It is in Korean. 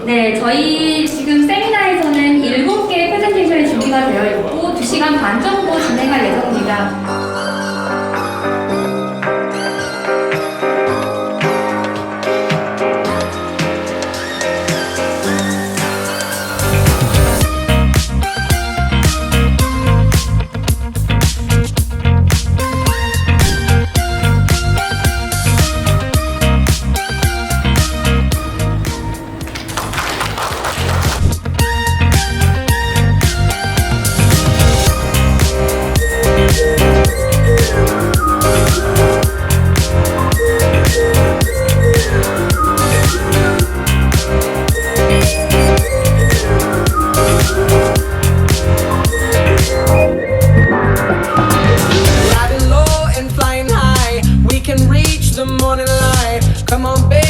네, 저희 지금 세미나에서는 7개의 프레젠테이션이 준비가 되어 있고 2시간 반 정도 진행할 예정입니다. morning light. Come on, baby.